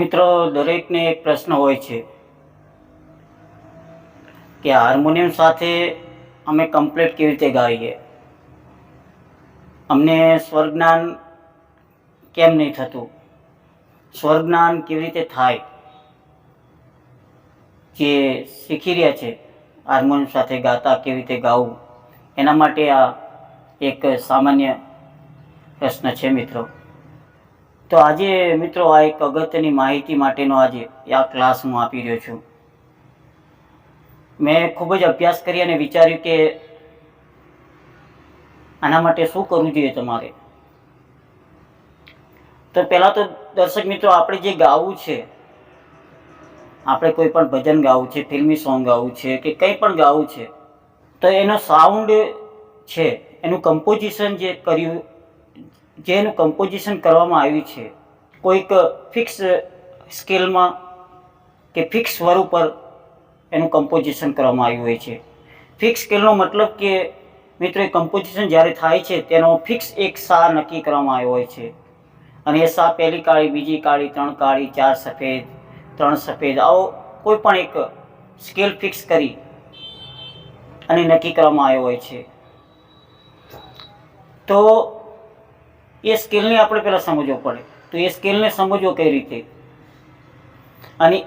મિત્રો, દરેકને એક પ્રશ્ન હોય છે કે હાર્મોનિયમ સાથે અમે કમ્પ્લીટ કેવી રીતે ગાઈએ? અમને સ્વરજ્ઞાન કેમ નહીં થતું? સ્વરજ્ઞાન કેવી રીતે થાય? જે શીખી રહ્યા છે, હાર્મોનિયમ સાથે ગાતા કેવી રીતે ગાવું? એના માટે આ એક સામાન્ય પ્રશ્ન છે, મિત્રો. તો આજે, મિત્રો, આ એક અગત્યની માહિતી માટેનો આજે આ ક્લાસ હું આપી રહ્યો છું. મેં ખૂબ જ અભ્યાસ કરી અને વિચાર્યું કે આના માટે શું કરવું જોઈએ તમારે? તો પહેલાં તો દર્શક મિત્રો, આપણે જે ગાવું છે, આપણે કોઈ પણ ભજન ગાવું છે, ફિલ્મી સોંગ ગાવું છે કે કંઈ પણ ગાવું છે, તો એનો સાઉન્ડ છે, એનું કમ્પોઝિશન જે કર્યું જે એનું કમ્પોઝિશન કરવામાં આવ્યું છે, કોઈક ફિક્સ સ્કેલમાં કે ફિક્સ સ્વર ઉપર એનું કમ્પોઝિશન કરવામાં આવ્યું હોય છે. ફિક્સ સ્કેલનો મતલબ કે, મિત્રો, એ કમ્પોઝિશન જ્યારે થાય છે, તેનો ફિક્સ એક સા નક્કી કરવામાં આવ્યો હોય છે. અને એ સા પહેલી કાળી, બીજી કાળી, ત્રણ કાળી, ચાર સફેદ, ત્રણ સફેદ, આવો કોઈ પણ એક સ્કેલ ફિક્સ કરી અને નક્કી કરવામાં આવ્યો હોય છે. તો એ સ્કેલને આપણે પહેલાં સમજવો પડે. તો એ સ્કેલને સમજવો કઈ રીતે? અને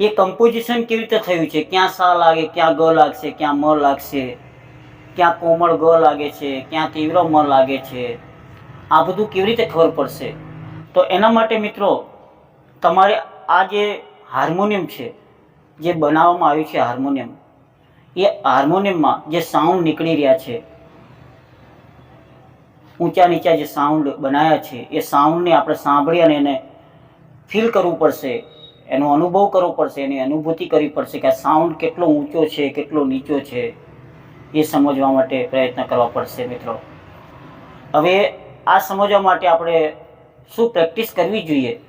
એ કમ્પોઝિશન કેવી રીતે થયું છે? ક્યાં સા લાગે, ક્યાં ગ લાગશે, ક્યાં મ લાગશે, ક્યાં કોમળ ગ લાગે છે, ક્યાં તીવ્ર મ લાગે છે? આ બધું કેવી રીતે ખબર પડશે? તો એના માટે મિત્રો, તમારે આ જે હાર્મોનિયમ છે, જે બનાવવામાં આવ્યું છે હાર્મોનિયમ, એ હાર્મોનિયમમાં જે સાઉન્ડ નીકળી રહ્યા છે ઊંચા નીચા જે સાઉન્ડ બનાવ્યા છે, એ સાઉન્ડને આપણે સાંભળી અને એને ફીલ કરવું પડશે, એનો અનુભવ કરવો પડશે, એની અનુભૂતિ કરવી પડશે કે આ સાઉન્ડ કેટલો ઊંચો છે, કેટલો નીચો છે, એ સમજવા માટે પ્રયત્ન કરવા પડશે મિત્રો. હવે આ સમજવા માટે આપણે શું પ્રેક્ટિસ કરવી જોઈએ?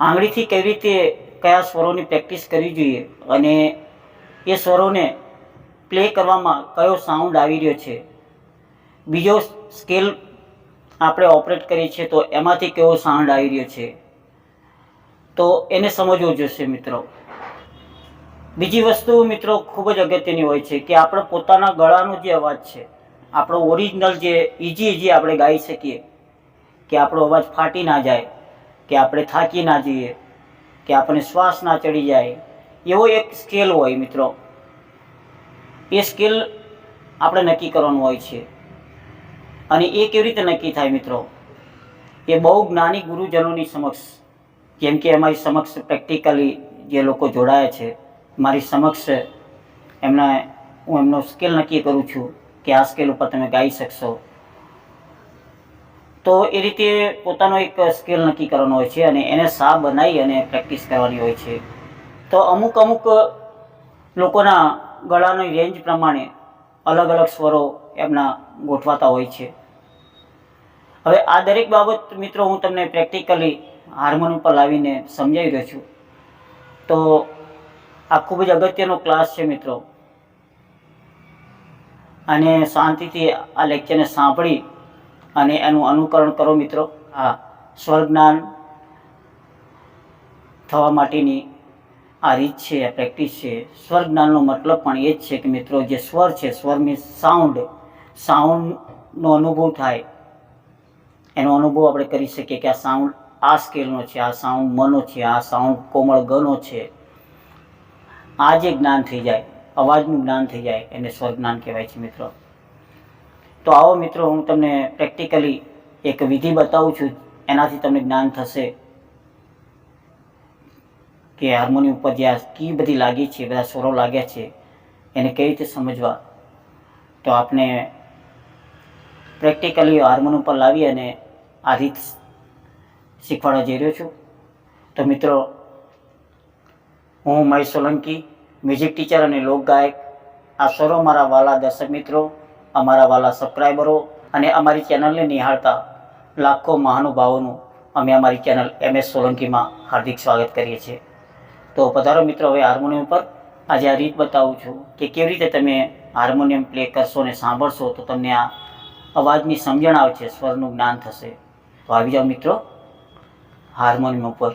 આંગળીથી કેવી રીતે કયા સ્વરોની પ્રેક્ટિસ કરવી જોઈએ? અને એ સ્વરોને પ્લે કરવામાં કયો સાઉન્ડ આવી રહ્યો છે? બીજો સ્કેલ આપણે ઓપરેટ કરીએ છીએ તો એમાંથી કેવો સાઉન્ડ આવી રહ્યો છે? તો એને સમજવું જોશે મિત્રો. બીજી વસ્તુ મિત્રો ખૂબ જ અગત્યની હોય છે કે આપણે પોતાના ગળાનો જે અવાજ છે, આપણો ઓરિજિનલ જે ઇઝી ઇઝી આપણે ગાઈ શકીએ, કે આપણો અવાજ ફાટી ના જાય, કે આપણે થાકી ના જઈએ, કે આપણને શ્વાસ ના ચડી જાય, એવો એક સ્કેલ હોય મિત્રો. એ સ્કેલ આપણે નક્કી કરવાનું હોય છે. અને એ કેવી રીતે નક્કી થાય મિત્રો? એ બહુ જ્ઞાની ગુરુજનોની સમક્ષ જેમ કે અમારી સમક્ષ પ્રેક્ટિકલી જે લોકો જોડાયા છે, મારી સમક્ષ એમના, હું એમનો સ્કેલ નક્કી કરું છું કે આ સ્કેલ ઉપર તમે ગાઈ શકશો. તો એ રીતે પોતાનો એક સ્કેલ નક્કી કરવાનો હોય છે અને એને સા બનાવી અને પ્રેક્ટિસ કરવાની હોય છે. તો અમુક અમુક લોકોના ગળાની રેન્જ પ્રમાણે અલગ અલગ સ્વરો એમના ગોઠવાતા હોય છે. હવે આ દરેક બાબત મિત્રો હું તમને પ્રેક્ટિકલી હાર્મોન ઉપર લાવીને સમજાવી રહ્યો છું. તો આ ખૂબ જ અગત્યનો ક્લાસ છે મિત્રો. અને શાંતિથી આ લેક્ચરને સાંભળી અને એનું અનુકરણ કરો મિત્રો. આ સ્વરજ્ઞાન થવા માટેની આ રીત છે, આ પ્રેક્ટિસ છે. સ્વર જ્ઞાનનો મતલબ પણ એ જ છે કે મિત્રો જે સ્વર છે સ્વર મીન્સ સાઉન્ડ સાઉન્ડનો અનુભવ થાય એનો અનુભવ આપણે કરી શકીએ કે આ સાઉન્ડ આ સ્કેલનો છે, આ સાઉન્ડ મનો છે, આ સાઉન્ડ કોમળ ગનો છે. આ જે જ્ઞાન થઈ જાય, અવાજનું જ્ઞાન થઈ જાય, એને સ્વર જ્ઞાન કહેવાય છે મિત્રો. તો આવો મિત્રો હું તમને પ્રેક્ટિકલી એક વિધિ બતાવું છું, એનાથી તમને જ્ઞાન થશે કે હાર્મોનિયમ ઉપર જે આ કી બધી લાગી છે, બધા સ્વરો લાગ્યા છે, એને કઈ રીતે સમજવા? તો આપણે પ્રેક્ટિકલી હાર્મોન પર લાવી અને આ રીત શીખવાડવા જઈ રહ્યો છું. તો મિત્રો, હું મહેશ સોલંકી મ્યુઝિક ટીચર અને લોક ગાયક. આ સ્વરો મારા વાલા દર્શક મિત્રો, અમારા વાલા સબસ્ક્રાઈબરો અને અમારી ચેનલને નિહાળતા લાખો મહાનુભાવોનું અમે અમારી ચેનલ એમ એસ સોલંકીમાં હાર્દિક સ્વાગત કરીએ છીએ. તો પધારો મિત્રો, હવે હાર્મોનિયમ પર આજે આ રીત બતાવું છું કે કેવી રીતે તમે હાર્મોનિયમ પ્લે કરશો અને સાંભળશો તો તમને આ અવાજની સમજણ આવશે, સ્વરનું જ્ઞાન થશે. તો આવી જાઓ મિત્રો, હાર્મોનિયમ ઉપર.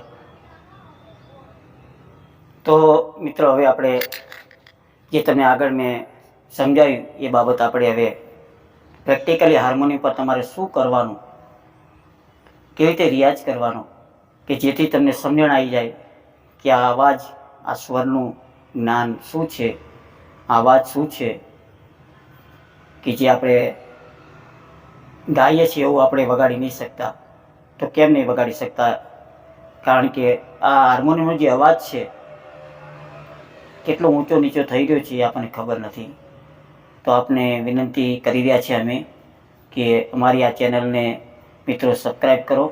તો મિત્રો, હવે આપણે જે તમને આગળ મેં સમજાવ્યું, એ બાબત આપણે હવે પ્રેક્ટિકલી હાર્મોનિયમ પર તમારે શું કરવાનું? કેવી રીતે રિયાઝ કરવાનો? કે જેથી તમને સમજણ આવી જાય કે આ અવાજ, આ સ્વરનું જ્ઞાન શું છે? આ અવાજ શું છે? કે જે આપણે ગાઈએ છીએ એવું આપણે વગાડી નહીં શકતા. તો કેમ નહીં વગાડી શકતા? કારણ કે આ હાર્મોનિયમનો જે અવાજ છે, કેટલો ઊંચો નીચો થઈ ગયો છે એ આપણને ખબર નથી. તો આપને વિનંતી કરી રહ્યા છીએ અમે કે અમારી આ ચેનલને મિત્રો સબસ્ક્રાઈબ કરો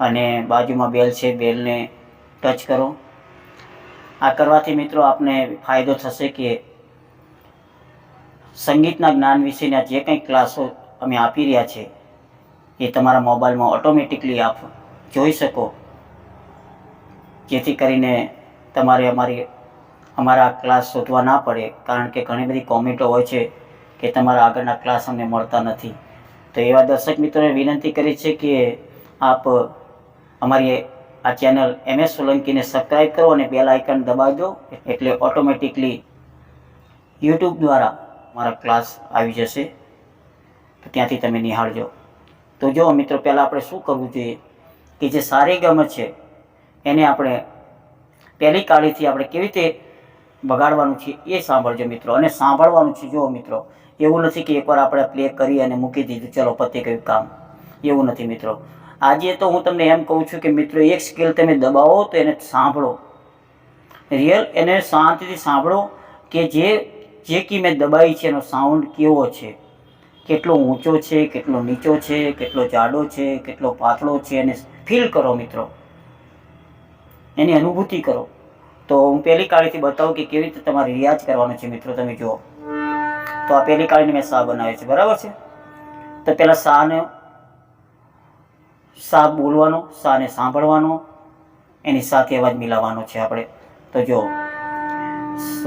અને બાજુમાં બેલ છે, બેલને ટચ કરો. આ કરવાથી મિત્રો આપને ફાયદો થશે કે સંગીતના જ્ઞાન વિશેના જે કંઈ ક્લાસો અમે આપી રહ્યા છે એ તમારા મોબાઈલમાં ઓટોમેટિકલી આપ જોઈ શકો. જેથી કરીને તમારે અમારી, અમારા ક્લાસ શોધવા ના પડે, કારણ કે ઘણી બધી કોમેન્ટો હોય છે કે તમારા આગળના ક્લાસ અમને મળતા નથી. તો એવા દર્શક મિત્રોને વિનંતી કરી છે કે આપ અમારી આ ચેનલ એમ એસ સોલંકીને સબસ્ક્રાઈબ કરો અને બેલ આઇકન દો એટલે ઓટોમેટિકલી યુટ્યુબ દ્વારા મારા ક્લાસ આવી જશે. તો ત્યાંથી તમે નિહાળજો. તો જો મિત્રો, પહેલાં આપણે શું કરવું જોઈએ? કે જે સારી ગમત છે, એને આપણે પહેલી કાળીથી આપણે કેવી રીતે બગાડવાનું છે એ સાંભળજો મિત્રો. અને સાંભળવાનું છે જો મિત્રો, એવું નથી કે એકવાર આપણે પ્લે કરી અને મૂકી દીધું, ચલો પતે ગયું કામ. એવું નથી મિત્રો. આજે તો હું તમને એમ કહું છું કે મિત્રો, એક સ્કેલ તમે દબાવો તો એને સાંભળો. રિયલ એને શાંતિથી સાંભળો કે જે જે કી મેં દબાવી છે, એનો સાઉન્ડ કેવો છે? કેટલો ઊંચો છે, કેટલો નીચો છે, કેટલો જાડો છે, કેટલો પાતળો છે એને ફીલ કરો મિત્રો. એની અનુભૂતિ કરો. તો હું પહેલી કાળીથી બતાવું કે કેવી રીતે તમારે રિયાઝ કરવાનો છે મિત્રો તમે જુઓ. તો આ પહેલી કાળીને મેં સા બનાવ્યો છે? બરાબર છે? તો પહેલાં સાને સા બોલવાનો સાને સાંભળવાનો, એની સાથે અવાજ મિલાવવાનો છે આપણે. તો જુઓ. સ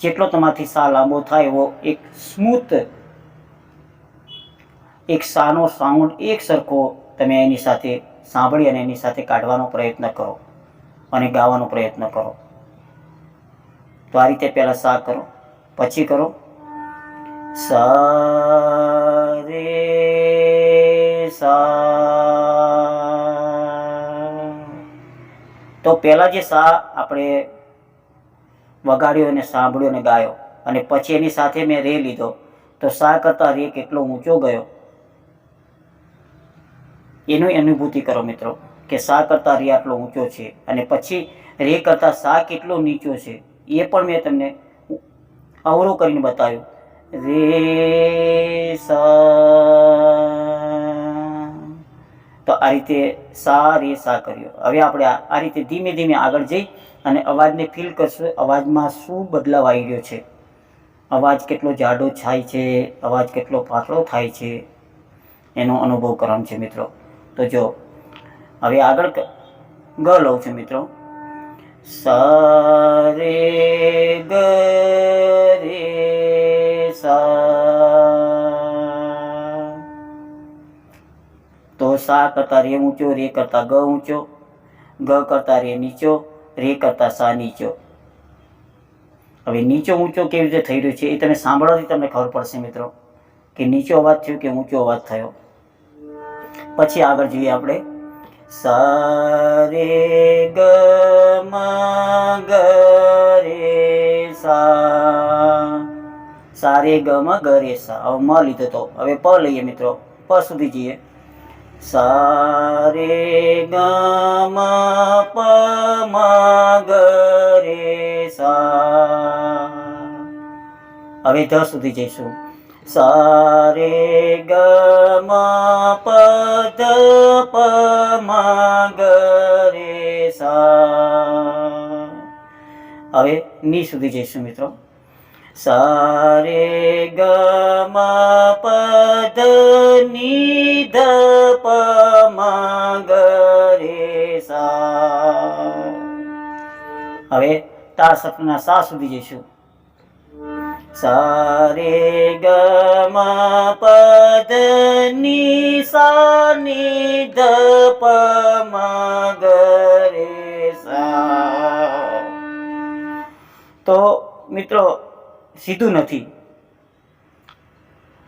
જેટલો તમારાથી સા લાંબો થાય એવો એક સ્મૂથ એક સાનો સાઉન્ડ, એક સરખો તમે એની સાથે સાંભળી અને એની સાથે કાઢવાનો પ્રયત્ન કરો અને ગાવાનો પ્રયત્ન કરો. તો આ રીતે પહેલાં સા કરો, પછી કરો. સા રે સા. તો પહેલાં જે સા આપણે વગાડ્યો અને સાંભળ્યો અને ગાયો. અને પછી એની સાથે મેં રે લીધો. તો સા કરતાં રે કેટલો ઊંચો ગયો? એનું અનુભૂતિ કરો મિત્રો, કે સા કરતાં રે આટલો ઊંચો છે? અને પછી રે કરતાં સા કેટલો નીચો છે? એ પણ મેં તમને અવરો કરીને બતાવ્યું. રે સા તો આ રીતે સા રે સા કર્યો. હવે આપણે આ રીતે ધીમે ધીમે આગળ જઈ અને અવાજને ફીલ કરશું. અવાજમાં શું બદલાવ આવી ગયો છે? અવાજ કેટલો જાડો થાય છે? અવાજ કેટલો પાતળો થાય છે? એનો અનુભવ કરવાનો છે મિત્રો. તો જો, હવે આગળ ગ લઉં છું મિત્રો. સ, રે, ગ, રે, સા તો સા કરતા રે ઊંચો, રે કરતા ગ ઊંચો, ગ કરતા રે નીચો, રે કરતા સા નીચો. હવે નીચો ઊંચો કેવી રીતે થઈ રહ્યો છે એ તમે સાંભળવાથી તમને ખબર પડશે મિત્રો, કે નીચો અવાજ થયો કે ઊંચો અવાજ થયો. પછી આગળ જોઈએ આપણે. સા, રે, ગ, મ, ગ, રે, સા. સા, રે, ગ, મ, ગ, રે, સા. હવે મ લીધો તો. હવે પ લઈએ મિત્રો. પ સુધી જઈએ. સા રે ગ પ મ રે સા હવે ધ સુધી જઈશું. સારે ગમા ગ મ પ ધ પ મ ગ રે સા હવે ની સુધી જઈશું મિત્રો. ગ પ મ ગ રે સા હવે તા સપના સા સુધી જઈશું. સારે ગમ પદની, સા, ની, ધ, પ ગ, રે, સા। તો મિત્રો સીધું નથી.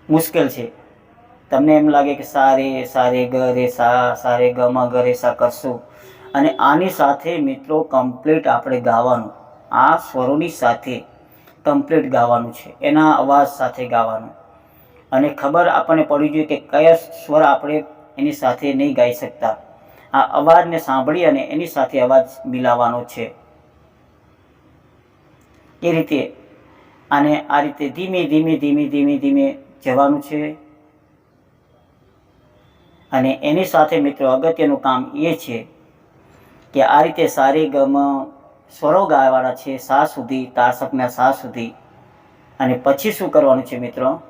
મુશ્કેલ છે. તમને એમ લાગે કે સારે સારે ગ રે, સા સારે ગ માં, ગ રે, સા કરશું. અને આની સાથે મિત્રો કમ્પ્લીટ આપણે ગાવાનું. આ સ્વરોની સાથે કમ્પ્લીટ ગાવાનું છે. એના અવાજ સાથે ગાવાનું. અને ખબર આપણને પડવી જોઈએ કે કયા સ્વર આપણે એની સાથે નહીં ગાઈ શકતા. આ અવાજને સાંભળી અને એની સાથે અવાજ મિલાવવાનો છે. એ રીતે આને આ રીતે ધીમે ધીમે ધીમે ધીમે ધીમે જવાનું છે. અને એની સાથે મિત્રો અગત્યનું કામ એ છે કે આ રીતે સારી ગમ સ્વરો ગાવાના છે સા સુધી તારસકના સા સુધી. અને પછી શું કરવાનું છે મિત્રો?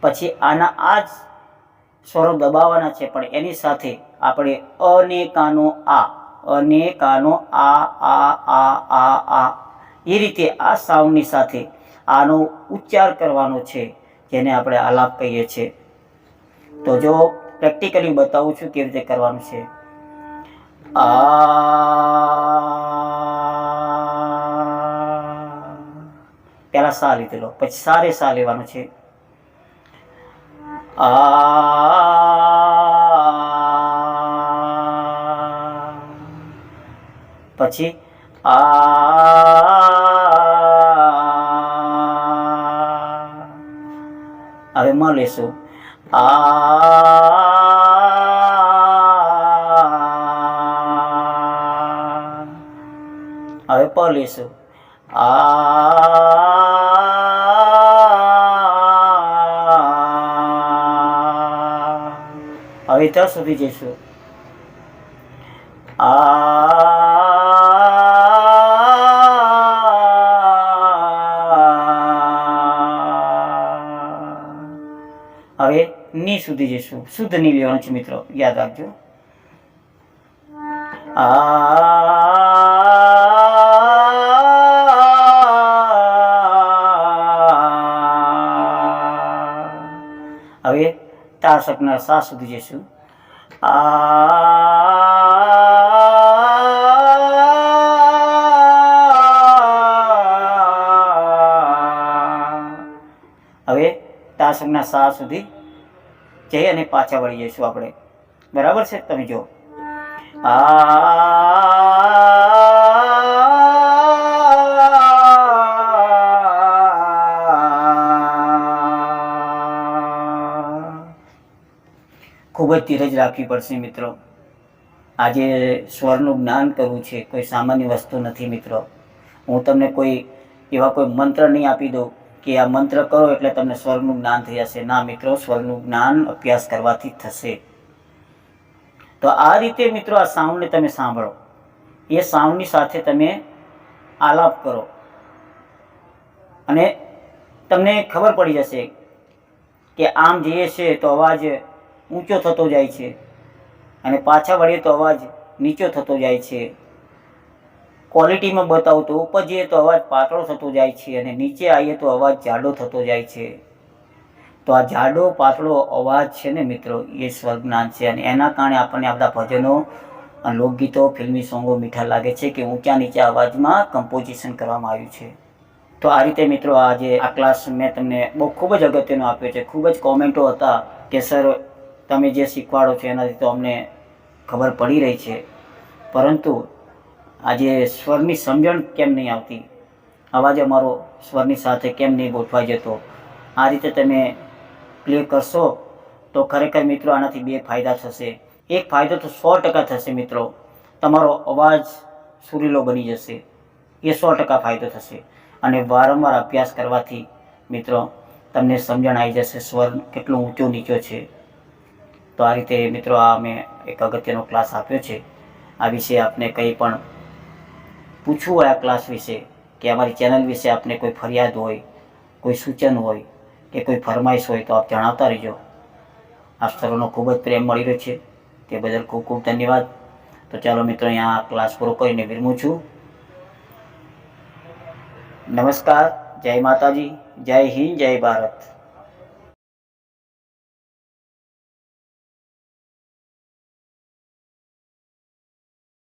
પછી આના આ જ સ્વરો દબાવવાના છે, પણ એની સાથે આપણે અને કાનો આ અને કાનો આ આ આ આ આ, એ રીતે આ સાઉન્ડની સાથે આનો ઉચ્ચાર કરવાનો છે, જેને આપણે આલાપ કહીએ છીએ. તો જો પ્રેક્ટિકલી બતાવું છું કેવી રીતે કરવાનું છે. આ પહેલા સા લીધેલો, પછી સારે સા લેવાનું છે. આ પછી આ હવે મ લેશું આ હવે પ લેશું આ હવે ત સુધી જઈશું આ હવે ની સુધી જઈશું. શુદ્ધની લેવાનું છે મિત્રો. યાદ રાખજો. હવે તાર સપના સા સુધી જઈશું. આ હવે તાર સપના સા સુધી જઈ અને પાછા વળી જઈશું આપણે. બરાબર છે? તમે જો ખૂબ જ ધીરજ રાખવી પડશે મિત્રો. આજે સ્વરનું જ્ઞાન કરવું છે, કોઈ સામાન્ય વસ્તુ નથી મિત્રો. હું તમને કોઈ એવા કોઈ મંત્ર નહીં આપી દઉં કે આ મંત્ર કરો એટલે તમને સ્વરનું જ્ઞાન થઈ જશે. ના મિત્રો સ્વરનું જ્ઞાન અભ્યાસ કરવાથી થશે. તો આ રીતે મિત્રો આ સાઉન્ડને તમે સાંભળો. એ સાઉન્ડની સાથે તમે આલાપ કરો. અને તમને ખબર પડી જશે કે આમ જઈએ છે તો અવાજ ઊંચો થતો જાય છે અને પાછા વળીએ તો અવાજ નીચો થતો જાય છે. ક્વોલિટીમાં બતાવું તો ઉપર જઈએ તો અવાજ પાતળો થતો જાય છે અને નીચે આવીએ તો અવાજ જાડો થતો જાય છે. તો આ જાડો, પાતળો અવાજ છે ને મિત્રો, એ સ્વર્ગનાન છે અને એના કારણે આપણને આ બધા ભજનો લોકગીતો, ફિલ્મી સોંગો મીઠા લાગે છે કે ઊંચા નીચા અવાજમાં કમ્પોઝિશન કરવામાં આવ્યું છે. તો આ રીતે મિત્રો આજે આ ક્લાસ મેં તમને બહુ ખૂબ જ અગત્યનો આપ્યો છે. ખૂબ જ કોમેન્ટો હતા કે સર તમે જે શીખવાડો છો એનાથી તો અમને ખબર પડી રહી છે. પરંતુ આજે સ્વરની સમજણ કેમ નહીં આવતી? અવાજ અમારો સ્વરની સાથે કેમ નહીં ગોઠવાઈ જતો? આ રીતે તમે પ્લે કરશો તો ખરેખર મિત્રો આનાથી બે ફાયદા થશે. એક ફાયદો તો સો ટકા થશે મિત્રો. તમારો અવાજ સુરીલો બની જશે. એ સો ટકા ફાયદો થશે. અને વારંવાર અભ્યાસ કરવાથી મિત્રો તમને સમજણ આવી જશે સ્વર કેટલો ઊંચો નીચો છે. તો આ રીતે મિત્રો આ મેં એક અગત્યનો ક્લાસ આપ્યો છે. આ વિશે આપને કંઈ પણ પૂછવું હોય આ ક્લાસ વિશે કે અમારી ચેનલ વિશે આપને કોઈ ફરિયાદ હોય, કોઈ સૂચન હોય કે કોઈ ફરમાઈશ હોય તો આપ જણાવતા રહેજો. આ સ્થળોનો ખૂબ જ પ્રેમ મળી રહ્યો છે. તે બદલ ખૂબ ખૂબ ધન્યવાદ. તો ચાલો મિત્રો, અહીંયા આ ક્લાસ પૂરો કરીને વિરમું છું. નમસ્કાર. જય માતાજી. જય હિન્દ, જય ભારત.